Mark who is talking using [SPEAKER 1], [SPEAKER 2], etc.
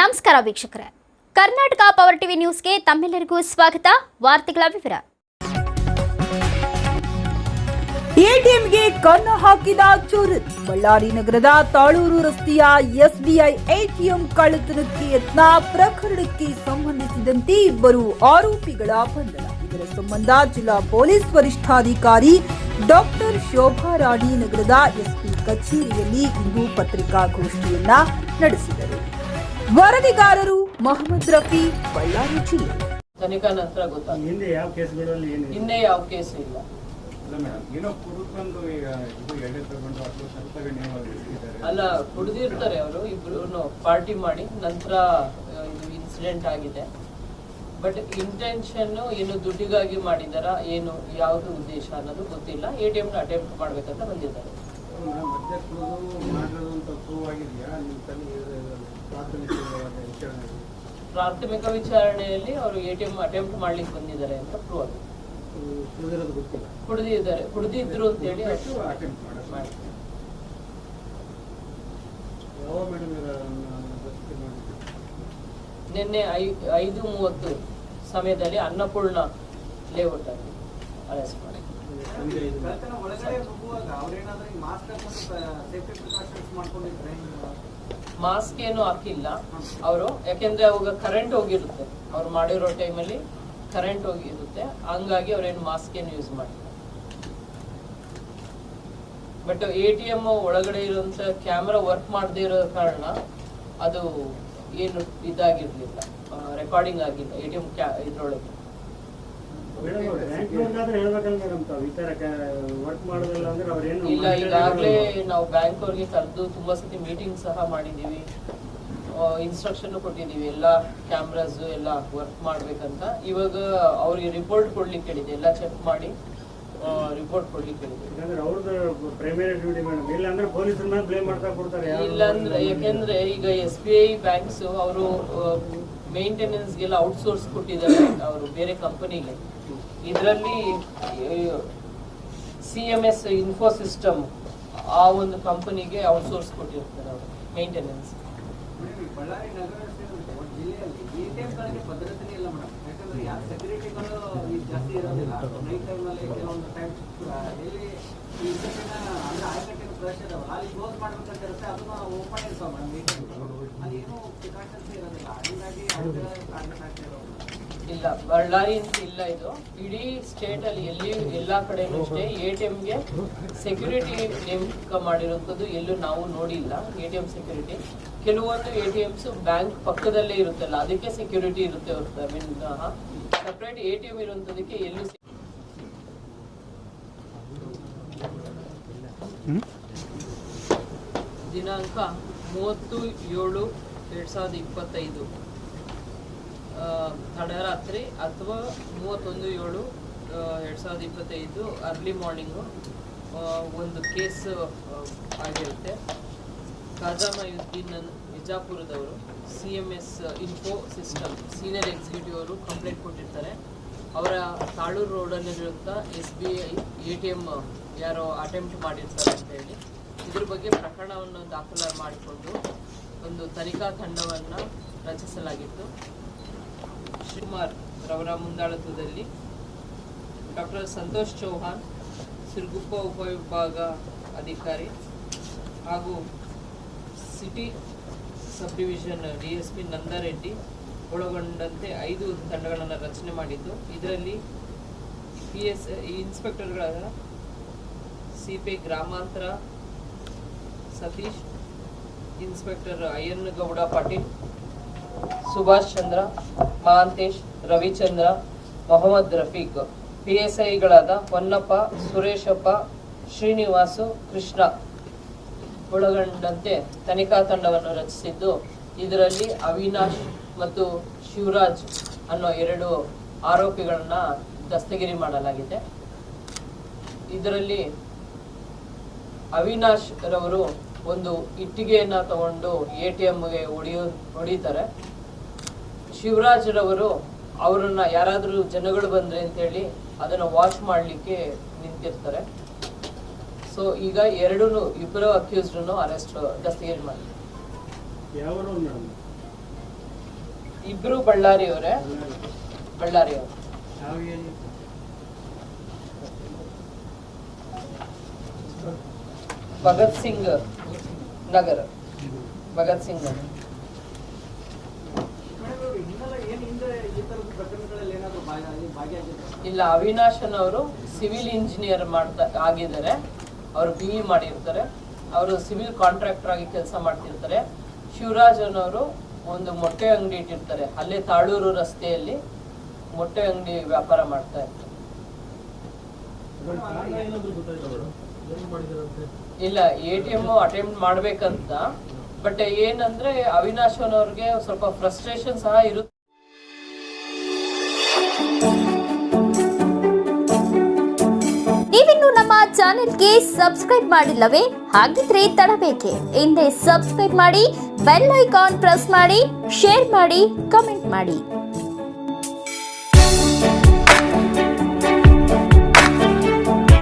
[SPEAKER 1] ನಮಸ್ಕಾರ ವೀಕ್ಷಕರೇ. Karnataka power TV ನ್ಯೂಸ್ಗೆ ತಮ್ಮೆಲ್ಲರಿಗೂ ಸ್ವಾಗತ. ವಾರ್ತೆಗಳ ವಿವರ.
[SPEAKER 2] ಎಟಿಎಂಗೆ ಕಣ್ಣು ಹಾಕಿದ ಚೂರು. ಬಳ್ಳಾರಿ ನಗರದ ತಾಳೂರು ರಸ್ತೆಯ ಎಸ್ಬಿಐ ಎಟಿಎಂ ಕಳ್ಳತನಕ್ಕೆ ಯತ್ನ ಪ್ರಕರಣಕ್ಕೆ ಸಂಬಂಧಿಸಿದಂತೆ ಇಬ್ಬರು ಆರೋಪಿಗಳ ಬಂಧನ. ಇದರ ಸಂಬಂಧ ಜಿಲ್ಲಾ ಪೊಲೀಸ್ ವರಿಷ್ಠಾಧಿಕಾರಿ ಡಾಕ್ಟರ್ ಶೋಭಾ ರಾಣಿ ನಗರದ ಎಸ್ಪಿ ಕಚೇರಿಯಲ್ಲಿ ಇಂದು ಪತ್ರಿಕಾಗೋಷ್ಠಿಯನ್ನ ನಡೆಸಿದರು. ವರದಿಗಾರರು ಮೊಹಮ್ಮದ್ ರಫಿ ಬಳ್ಳಾರಿ ಜಿಲ್ಲೆ.
[SPEAKER 3] ತನಿಖಾ ನಂತರ ಗೊತ್ತಾಗ್ತದೆ.
[SPEAKER 4] ಹಿಂದೆ ಯಾವ ಕೇಸ್ಗಳಲ್ಲಿ ಏನು
[SPEAKER 3] ಇನ್ನೇ ಯಾವ ಕೇಸ್ ಇಲ್ಲ.
[SPEAKER 4] ಇಲ್ಲ ಮೇಡಮ್ ಏನೋ ಕುಡಿದ್ಬಂದು ಈಗ ಇದು ಎಡೆ ತಗೊಂಡು ಅಥವಾ ಸತ್ತಗೆ ನೀವು ಇಟ್ಟಿದ್ದಾರೆ.
[SPEAKER 3] ಅಲ್ಲ ಕುಡಿದಿರ್ತಾರೆ ಅವರು ಇಬ್ರು ಪಾರ್ಟಿ ಮಾಡಿ ನಂತರ ಇದು ಇನ್ಸಿಡೆಂಟ್ ಆಗಿದೆ. ಬಟ್ ಇಂಟೆನ್ಷನ್ ಏನು ದುಡ್ಡಿಗಾಗಿ ಮಾಡಿದಾರ ಏನು ಯಾವುದು ಉದ್ದೇಶ ಅನ್ನೋದು ಗೊತ್ತಿಲ್ಲ. ಎ ಟಿ ಎಂ ಅಟೆಂಪ್ಟ್ ಮಾಡ್ಬೇಕಂತ ಬಂದಿದ್ದಾರೆ
[SPEAKER 4] ಮೇಡಮ್ ಕುಡಿದು ಆಗಿದೆಯಾ? ನಿಮ್ಮ ತಲೆ ಪ್ರಾಥಮಿಕ
[SPEAKER 3] ವಿಚಾರಣೆಯಲ್ಲಿ ಅವರು ಎ ಟಿ ಎಂ ಅಟೆಂಪ್ಟ್ ಮಾಡ್ಲಿಕ್ಕೆ ಬಂದಿದ್ದಾರೆ ಅಂತ ಪ್ರೂವ್ ಆಗಿದೆ. ಕುಡಿದಿದ್ದಾರೆ. ಕುಡಿದಿದ್ರು
[SPEAKER 4] ಅಂತ ಹೇಳಿ
[SPEAKER 3] ನಿನ್ನೆ ಐದು ಮೂವತ್ತು ಸಮಯದಲ್ಲಿ ಅನ್ನಪೂರ್ಣ ಲೇಔಟ್ ಅಲ್ಲಿ ಅರೆಸ್ಟ್ ಮಾಡಿ
[SPEAKER 5] ಮಾಸ್ಕ್
[SPEAKER 3] ಏನು ಹಾಕಿಲ್ಲ. ಅವರು, ಯಾಕೆಂದ್ರೆ ಅವಾಗ ಕರೆಂಟ್ ಹೋಗಿರುತ್ತೆ. ಅವ್ರು ಮಾಡಿರೋ ಟೈಮಲ್ಲಿ ಕರೆಂಟ್ ಹೋಗಿರುತ್ತೆ. ಹಂಗಾಗಿ ಅವ್ರೇನು ಮಾಸ್ಕ್ ಏನು ಯೂಸ್ ಮಾಡಿಲ್ಲ. ಬಟ್ ಎ ಟಿ ಎಂ ಒಳಗಡೆ ಇರುವಂತ ಕ್ಯಾಮ್ರಾ ವರ್ಕ್ ಮಾಡದೇ ಇರೋ ಕಾರಣ ಅದು ಏನು ಇದಾಗಿರ್ಲಿಲ್ಲ. ರೆಕಾರ್ಡಿಂಗ್ ಆಗಿಲ್ಲ. ಎ ಟಿ ಎಂ ಇದ್ರೊಳಗೆ. ಇಲ್ಲ ಈಗಾಗಲೇ ನಾವು ಬ್ಯಾಂಕ್ ಅವ್ರಿಗೆ ಕರೆದು ತುಂಬಾ ಸತಿ ಮೀಟಿಂಗ್ ಸಹ ಮಾಡಿದೀವಿ ಇನ್ಸ್ಟ್ರಕ್ಷನ್ ಕೊಟ್ಟಿದೀವಿ ಎಲ್ಲ ಕ್ಯಾಮ್ರಾಸ್ ಎಲ್ಲ ವರ್ಕ್ ಮಾಡ್ಬೇಕಂತ. ಇವಾಗ ಅವ್ರಿಗೆ ರಿಪೋರ್ಟ್ ಕೊಡ್ಲಿಕ್ಕೆ ಹೇಳಿದೆ ಎಲ್ಲ ಚೆಕ್ ಮಾಡಿ ರಿಪೋರ್ಟ್ ಕೊಡ್ಲಿಕ್ಕೆ ಹೇಳಿದೆ ಇಲ್ಲಾಂದ್ರೆ ಯಾಕೆಂದ್ರೆ ಈಗ ಎಸ್ ಬಿ ಐ ಬ್ಯಾಂಕ್ಸ್ ಅವರು ಮೇಂಟೆನೆನ್ಸ್ಗೆಲ್ಲ ಔಟ್ಸೋರ್ಸ್ ಕೊಟ್ಟಿದ್ದಾರೆ ಅವರು ಬೇರೆ ಕಂಪನಿಗೆ ಇದರಲ್ಲಿ C M S info system ಆ ಒಂದು ಕಂಪನಿಗೆ ಔಟ್ಸೋರ್ಸ್ ಕೊಟ್ಟಿರ್ತಾರೆ ಅವರು ಮೇಂಟೆನೆನ್ಸ್
[SPEAKER 5] ಬಳ್ಳಾರಿ ನಗರ ಜಿಲ್ಲೆಯಲ್ಲಿ ಎ ಟಿ ಗಳಿಗೆ ಭದ್ರತೆನೇ ಇಲ್ಲ ಮೇಡಮ್. ಯಾಕಂದ್ರೆ ಯಾರು ಸೆಕ್ಯೂರಿಟಿಗಳು ಜಾಸ್ತಿ ಇರೋದಿಲ್ಲ. ನೈಟ್ ಟೈಮಲ್ಲಿ ಕೆಲವೊಂದು ಟೈಮ್ ಎಲ್ಲಿ ಈ ಇದ್ದಕ್ಕಿನ ಅಂದ್ರೆ ಆಯಕಟ್ಟಿನ ಫ್ರೆಶ್ ಇದಾವಲ್ಲ, ಅಲ್ಲಿ ಕ್ಲೋಸ್ ಮಾಡ್ಬೇಕಂತ ಇರುತ್ತೆ, ಅದನ್ನ ಓಪನ್ ಇರ್ತಾವೆ ಮೇಡಮ್ ಅಲ್ಲಿ ಏನು ಪ್ರಿಕಾಷನ್ಸ್ ಇರೋದಿಲ್ಲ. ಹೀಗಾಗಿ ಅವ್ರಿಗೆ ಟಾರ್ಗೆಟ್ ಆಗ್ತಾ
[SPEAKER 3] ಇಲ್ಲ ಬಳ್ಳಾರಿ ಅಂತ ಇಲ್ಲ ಇದು. ಇಡೀ ಸ್ಟೇಟ್ ಅಲ್ಲಿ ಎಲ್ಲಿ ಎಲ್ಲಾ ಕಡೆನೂ ಅಷ್ಟೇ ಎ ಟಿ ಎಂಗೆ ಸೆಕ್ಯೂರಿಟಿ ನೇಮಕ ಮಾಡಿರುವಂಥದ್ದು ಎಲ್ಲೂ ನಾವು ನೋಡಿಲ್ಲ ಎ ಟಿ ಎಂ ಸೆಕ್ಯೂರಿಟಿ ಕೆಲವೊಂದು ಎ ಟಿ ಎಮ್ಸ್ ಬ್ಯಾಂಕ್ ಪಕ್ಕದಲ್ಲೇ ಇರುತ್ತಲ್ಲ ಅದಕ್ಕೆ ಸೆಕ್ಯೂರಿಟಿ ಇರುತ್ತೆ ಹೊರತು mean separate A T M ಇರುವಂತದಕ್ಕೆ ಎಲ್ಲೂ ದಿನಾಂಕ ಮೂವತ್ತು ಏಳು ಎರಡ್ ಸಾವಿರದ ಇಪ್ಪತ್ತೈದು. ತಡರಾತ್ರಿ ಅಥವಾ ಮೂವತ್ತೊಂದು ಏಳು ಎರಡು ಸಾವಿರದ ಇಪ್ಪತ್ತೈದು ಅರ್ಲಿ ಮಾರ್ನಿಂಗು ಒಂದು ಕೇಸ್ ಆಗಿರುತ್ತೆ. ಖಜಾ ಮಯುದ್ದೀನ್ ಅನ್- ವಿಜಾಪುರದವರು C M S info system senior executive ಅವರು ಕಂಪ್ಲೇಂಟ್ ಕೊಟ್ಟಿರ್ತಾರೆ. ಅವರ Taluru ರೋಡಲ್ಲಿರುವಂಥ S B I A T M ಯಾರೋ ಅಟೆಂಪ್ಟ್ ಮಾಡಿರ್ತಾರೆ ಅಂತ ಹೇಳಿ. ಇದ್ರ ಬಗ್ಗೆ ಪ್ರಕರಣವನ್ನು ದಾಖಲ ಮಾಡಿಕೊಂಡು ಒಂದು ತನಿಖಾ ತಂಡವನ್ನು ರಚಿಸಲಾಗಿತ್ತು. ಶಿವಕುಮಾರ್ ರವರ ಮುಂದಾಳತ್ವದಲ್ಲಿ ಡಾಕ್ಟರ್ ಸಂತೋಷ್ ಚೌಹಾನ್ ಸಿರುಗುಪ್ಪ ಉಪವಿಭಾಗ ಅಧಿಕಾರಿ ಹಾಗೂ city sub division D S P Nandareddy ಒಳಗೊಂಡಂತೆ ಐದು ತಂಡಗಳನ್ನು ರಚನೆ ಮಾಡಿದ್ದು. ಇದರಲ್ಲಿ ಪಿ ಎಸ್ ಇನ್ಸ್ಪೆಕ್ಟರ್ಗಳಾದ ಸಿ ಪಿ ಗ್ರಾಮಾಂತರ Satish, inspector Ayyanagouda Patil Subhash Chandra Mahantesh Ravichandra, Mohammed Rafiq. P S ಐಗಳಾದ Honnappa, Sureshappa, Srinivasu, Krishna ಒಳಗೊಂಡಂತೆ ತನಿಖಾ ತಂಡವನ್ನು ರಚಿಸಿದ್ದು, ಇದರಲ್ಲಿ ಅವಿನಾಶ್ ಮತ್ತು ಶಿವರಾಜ್ ಅನ್ನೋ ಎರಡು ಆರೋಪಿಗಳನ್ನ ದಸ್ತಗಿರಿ ಮಾಡಲಾಗಿದೆ. ಇದರಲ್ಲಿ ಅವಿನಾಶ್ ರವರು ಒಂದು ಇಟ್ಟಿಗೆಯನ್ನ ತಗೊಂಡು ಎ ಟಿ ಎಮ್ಗೆ ಹೊಡೆಯೋ ಹೊಡಿತಾರೆ. ಶಿವರಾಜ್ ರವರು ಅವರನ್ನ ಯಾರಾದರೂ ಜನಗಳು ಬಂದ್ರೆ ಅಂತೇಳಿ ಅದನ್ನ ವಾಶ್ ಮಾಡಲಿಕ್ಕೆ ನಿಂತಿರ್ತಾರೆ. ಸೊ ಈಗ ಎರಡೂ ಇಬ್ಬರು ಅಕ್ಯೂಸ್ಡ್ನು ಅರೆಸ್ಟ್ ದಸ್ತಗಿರಿ ಮಾಡಿ. ಇಬ್ರು ಬಳ್ಳಾರಿಯವರೇ ಬಳ್ಳಾರಿಯವರು
[SPEAKER 4] ಬಳ್ಳಾರಿ ಏನು
[SPEAKER 3] ಭಗತ್ ಸಿಂಗ್. ನಗರ ಭಗತ್ ಸಿಂಗ್ ಇಲ್ಲ ಅವಿನಾಶನ್ ಅವರು ಸಿವಿಲ್ ಇಂಜಿನಿಯರ್ ಮಾಡ್ತಾ ಆಗಿದ್ದಾರೆ. ಅವರು ಬಿ ಇ ಮಾಡಿರ್ತಾರೆ. ಅವರು ಸಿವಿಲ್ ಕಾಂಟ್ರಾಕ್ಟರ್ ಆಗಿ ಕೆಲಸ ಮಾಡ್ತಿರ್ತಾರೆ. ಶಿವರಾಜನ್ ಅವರು ಒಂದು ಮೊಟ್ಟೆ ಅಂಗಡಿ ಇಟ್ಟಿರ್ತಾರೆ. ಅಲ್ಲೇ ತಾಳೂರು ರಸ್ತೆಯಲ್ಲಿ ಮೊಟ್ಟೆ ಅಂಗಡಿ ವ್ಯಾಪಾರ ಮಾಡ್ತಾ ಇರ್ತಾರೆ. ಇಲ್ಲ ಎ ಟಿ ಎಂ ಅಟೆಂಪ್ಟ್ ಮಾಡ್ಬೇಕಂತ ಬಟ್ ಏನಂದ್ರೆ ಅವಿನಾಶ್ ಅವ್ರಿಗೆ ಸ್ವಲ್ಪ ಫ್ರಸ್ಟ್ರೇಷನ್ ಸಹ ಇರುತ್ತೆ
[SPEAKER 1] ನೀವಿನ್ನು ನಮ್ಮ ಚಾನೆಲ್ಗೆ ಸಬ್ಸ್ಕ್ರೈಬ್ ಮಾಡಿಲ್ಲವೇ? ಹಾಗಿದ್ರೆ ತಡಬೇಕೆ. ಹಿಂದೆ ಸಬ್ಸ್ಕ್ರೈಬ್ ಮಾಡಿ, ಬೆಲ್ ಐಕಾನ್ ಪ್ರೆಸ್ ಮಾಡಿ, ಶೇರ್ ಮಾಡಿ, ಕಮೆಂಟ್ ಮಾಡಿ.